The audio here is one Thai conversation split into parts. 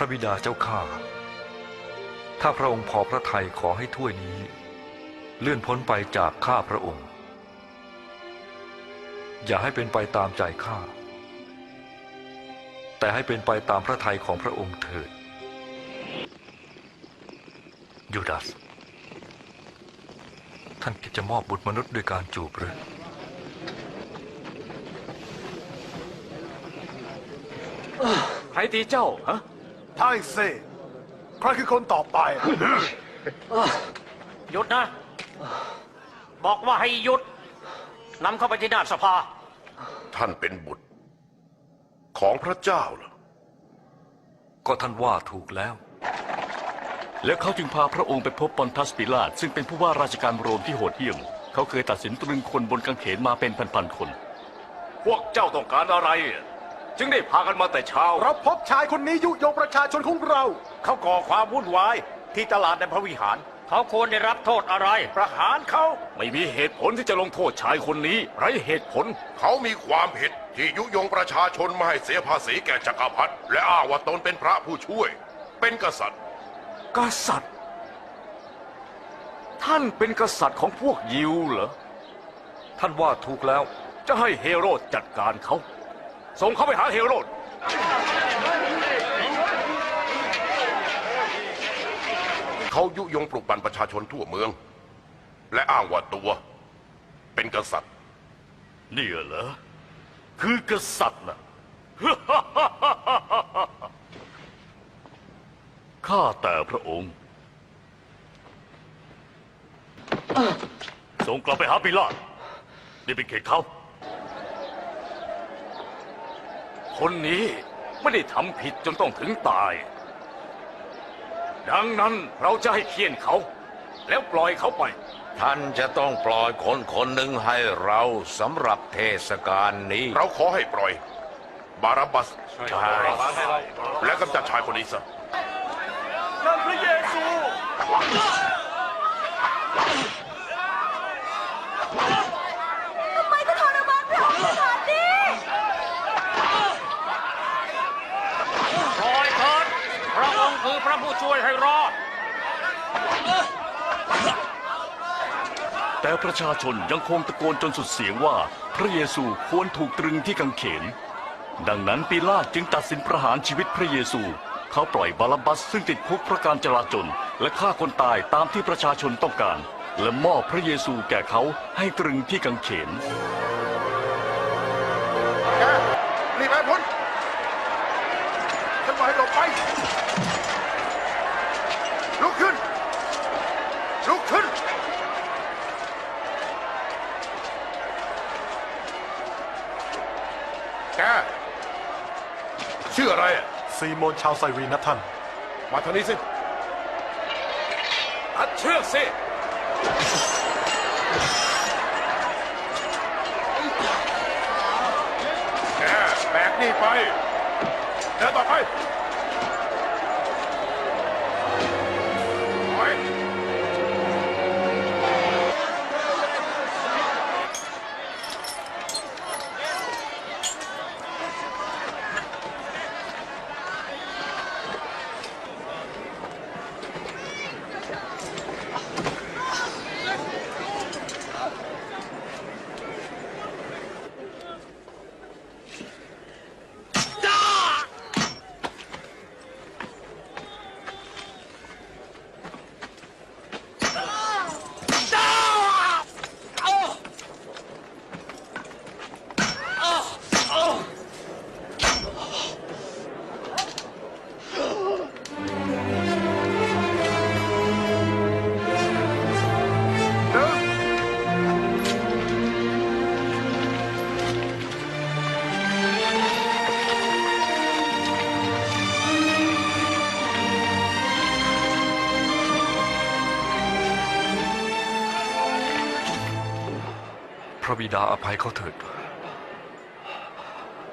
พระบิดาเจ้าข้า ถ้าพระองค์พอพระทัยขอให้ถ้วยนี้ เลื่อนพ้นไปจากข้าพระองค์ อย่าให้เป็นไปตามใจข้า แต่ให้เป็นไปตามพระทัยของพระองค์เถิด ยูดาส ท่านคิดจะมอบบุตรมนุษย์ด้วยการจูบหรือใครตีเจ้าฮะ ไทยเซ่ใครคือคนต่อไป หยุดนะ บอกว่าให้หยุดนำเข้าไปที่หน้าสภา ท่านเป็นบุตร ของพระเจ้าเหรอ ก็ท่านว่าถูกแล้ว แล้วเขาจึงพาพระองค์ไปพบปอนทัสปิลาตซึ่งเป็นผู้ว่าราชการโรมที่โหดเหี้ยม เขาเคยตัดสินตรึงคนบนกางเขนมาเป็นพันๆคน พวกเจ้าต้องการอะไร จึงได้พากันมาแต่เช้า เราพบชายคนนี้ยุยงประชาชนของเรา เขาก่อความวุ่นวายที่ตลาดในพระวิหาร เขาควรได้รับโทษอะไร ประหารเขาไม่มีเหตุผลที่จะลงโทษชายคนนี้ ไรเหตุผล เขามีความผิดที่ยุยงประชาชนไม่ให้เสียภาษีแก่จักรพรรดิและอ้างว่าตนเป็นพระผู้ช่วย เป็นกษัตริย์กษัตริย์ ท่านเป็นกษัตริย์ของพวกยิวเหรอ ท่านว่าถูกแล้ว จะให้เฮโรดจัดการเขา ส่งเขาไปหาเฮโรดเขายุยงปลุกปั่นประชาชนทั่วเมือง และอ้างว่าตัว เป็นกษัตริย์นี่เหรอ คือกษัตริย์นะข้าแต่พระองค์ส่งกลับไปหาปิลาตนี่เป็นเขตเขา คนนี้ไม่ได้ทำผิดจนต้องถึงตาย ดังนั้นเราจะให้เคี่ยนเขา แล้วปล่อยเขาไป ท่านจะต้องปล่อยคนคนหนึ่งให้เราสำหรับเทศกาลนี้ เราขอให้ปล่อย บาราบัส ใช่ และกำจัดชายคนนี้ซะทำไมก็ทรมานพระองค์ขนาดนี้ ปล่อยเถิดพระองค์คือพระผู้ช่วยให้รอด แต่ประชาชนยังคงตะโกนจนสุดเสียงว่าพระเยซูควรถูกตรึงที่กังเขน ดังนั้นปีลาตจึงตัดสินประหารชีวิตพระเยซู เขาปล่อยบาลบัสซึ่งติดคุกเพราะการจลาจลและฆ่าคนตายตามที่ประชาชนต้องการ และมอบพระเยซูแก่เขาให้ตรึงที่กังเขน มนชาวไซรีนะท่าน มาทางนี้สิอัดเชือกสิ แกแบกนี่ไป เดินต่อไป ระบิดาอภัยเขาเถิด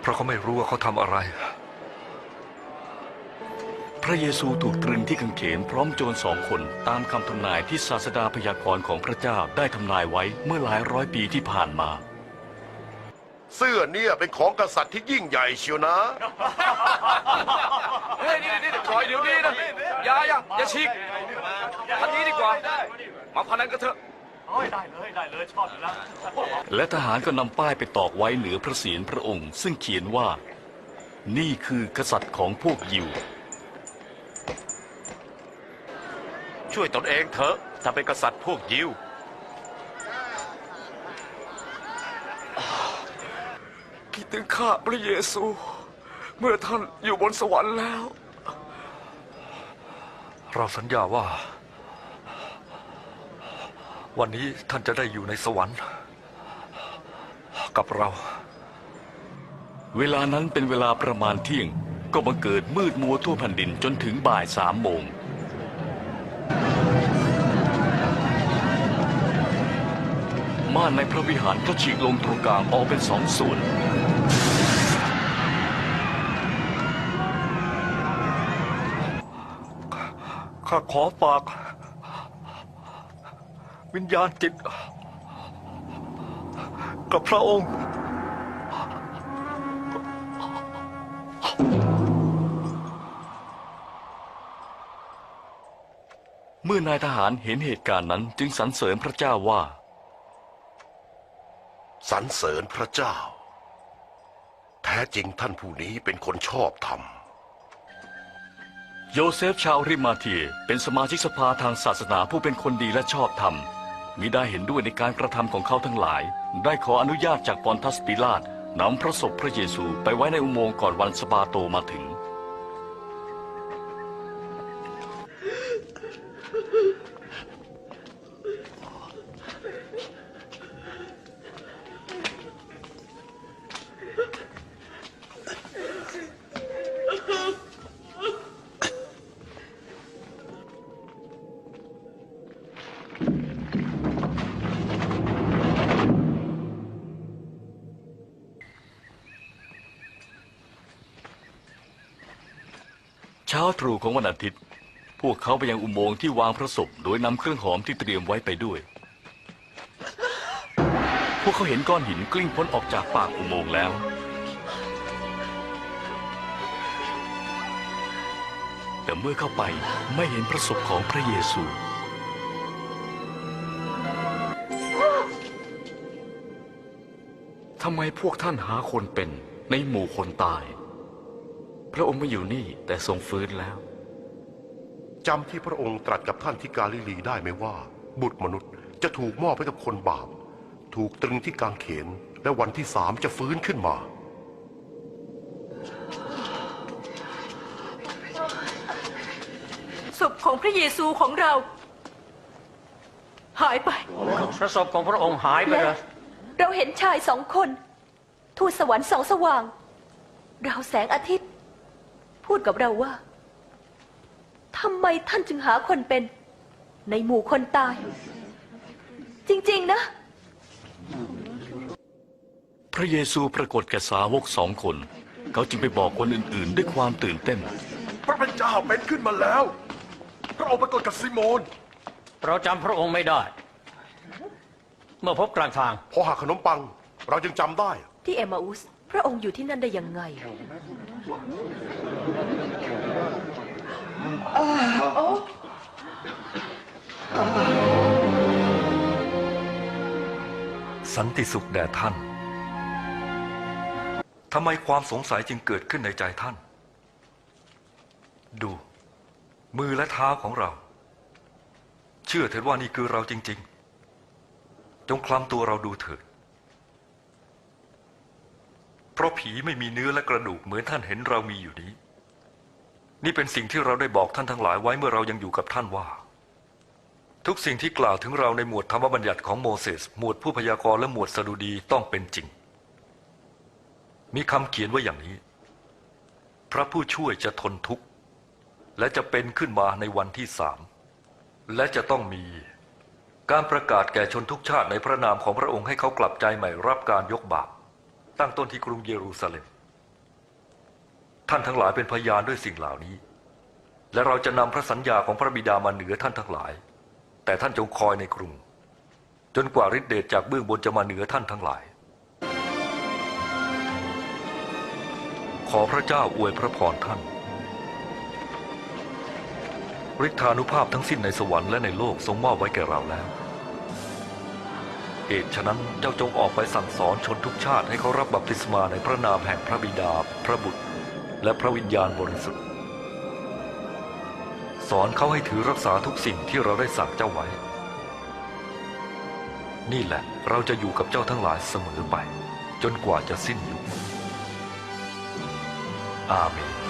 เพราะเขาไม่รู้ว่าเขาทำอะไร พระเยซูถูกตรึงที่กางเขนพร้อมโจรสองคนตามคำทำนายที่ศาสดาพยากรณ์ของพระเจ้าได้ทำนายไว้เมื่อหลายร้อยปีที่ผ่านมา เสื้อเนี่ยเป็นของกษัตริย์ที่ยิ่งใหญ่เชียวนะ เฮ้ยนี่นี่นี่ปล่อยเดี๋ยวนี้นะอย่าอย่าอย่าฉีกทางนี้ดีกว่า มาพนันกันเถอะ และทหารก็นำป้ายไปตอกไว้เหนือพระเศียรพระองค์ ซึ่งเขียนว่า นี่คือกษัตริย์ของพวกยิว ช่วยตนเองเถอะถ้าเป็นกษัตริย์พวกยิว คิดถึงข้าพระเยซู เมื่อท่านอยู่บนสวรรค์แล้ว เราสัญญาว่า วันนี้ท่านจะได้อยู่ในสวรรค์ กับเรา เวลานั้นเป็นเวลาประมาณเที่ยง ก็บังเกิดมืดมัวทั่วแผ่นดินจนถึงบ่ายสามโมงม่านในพระวิหารก็ฉีกลงตรงกลางออกเป็นสองส่วนข้าขอฝาก วิญญาณจิตกับพระองค์ เมื่อนายทหารเห็นเหตุการณ์นั้นจึงสรรเสริญพระเจ้าว่า สรรเสริญพระเจ้า แท้จริงท่านผู้นี้เป็นคนชอบธรรมโยเซฟชาวริมาเทียเป็นสมาชิกสภาทางศาสนาผู้เป็นคนดีและชอบธรรม มิได้เห็นด้วยในการกระทำของเขาทั้งหลาย ได้ขออนุญาตจากปอนทัสปิลาตนำพระศพพระเยซูไปไว้ในอุโมงค์ก่อนวันสะบาโตมาถึง ตรู่ของวันอาทิตย์ พวกเขาไปยังอุโมงค์ที่วางพระศพโดยนำเครื่องหอมที่เตรียมไว้ไปด้วย พวกเขาเห็นก้อนหินกลิ้งพ้นออกจากปากอุโมงค์แล้ว แต่เมื่อเข้าไปไม่เห็นพระศพของพระเยซู ทำไมพวกท่านหาคนเป็นในหมู่คนตาย พระองค์ไม่อยู่นี่ แต่ทรงฟื้นแล้ว จำที่พระองค์ตรัสกับท่านที่กาลิลีได้ไหมว่า บุตรมนุษย์จะถูกมอบให้กับคนบาป ถูกตรึงที่กางเขน และวันที่สามจะฟื้นขึ้นมาศพของพระเยซูของเรา หายไป พระศพของพระองค์หายไปเลยเราเห็นชายสองคน ทูตสวรรค์สองสว่าง เราวแสงอาทิตย์ พูดกับเราว่าทำไมท่านจึงหาคนเป็น ในหมู่คนตาย จริง ๆ นะ พระเยซูปรากฏแก่สาวกสองคน เขาจึงไปบอกคนอื่น ๆ ด้วยความตื่นเต้น พระเป็นเจ้าเป็นขึ้นมาแล้ว พระองค์ปรากฏกับซิโมน เราจำพระองค์ไม่ได้ เมื่อพบกลางทาง พอหักขนมปัง เราจึงจำได้ ที่เอมมาอุส พระองค์อยู่ที่นั่นได้ยังไง สันติสุขแด่ท่าน ทำไมความสงสัยจึงเกิดขึ้นในใจท่าน ดู มือและเท้าของเรา เชื่อเถิดว่านี่คือเราจริง ๆ จงคลำตัวเราดูเถิด เพ ราะผีไม่มีเนื้อและกระดูกเหมือนท่านเห็นเรามีอยู่นี้ นี่เป็นสิ่งที่เราได้บอกท่านทั้งหลายไว้เมื่อเรายังอยู่กับท่านว่า ทุกสิ่งที่กล่าวถึงเราในหมวดธรรมบัญญัติของโมเสสหมวดผู้พยากรณ์และหมวดสดุดีต้องเป็นจริง มีคำเขียนไว้อย่างนี้ พระผู้ช่วยจะทนทุกข์ และจะเป็นขึ้นมาในวันที่สามและจะต้องมีการประกาศแก่ชนทุกชาติในพระนามของพระองค์ให้เขากลับใจใหม่รับการยกบาป ตั้งต้นที่กรุงเยรูซาเล็ม ท่านทั้งหลายเป็นพยานด้วยสิ่งเหล่านี้ และเราจะนำพระสัญญาของพระบิดามาเหนือท่านทั้งหลาย แต่ท่านจงคอยในกรุง จนกว่าฤทธิเดชจากเบื้องบนจะมาเหนือท่านทั้งหลาย ขอพระเจ้าอวยพระพรท่านฤทธานุภาพทั้งสิ้นในสวรรค์และในโลกทรงมอบไว้แก่เราแล้ว เหตุฉะนั้นเจ้าจงออกไปสั่งสอนชนทุกชาติให้เขารับบัพติศมาในพระนามแห่งพระบิดา พระบุตร และพระวิญญาณบริสุทธิ์ สอนเขาให้ถือรักษาทุกสิ่งที่เราได้สั่งเจ้าไว้ นี่แหละเราจะอยู่กับเจ้าทั้งหลายเสมอไป จนกว่าจะสิ้นยุคอาเมน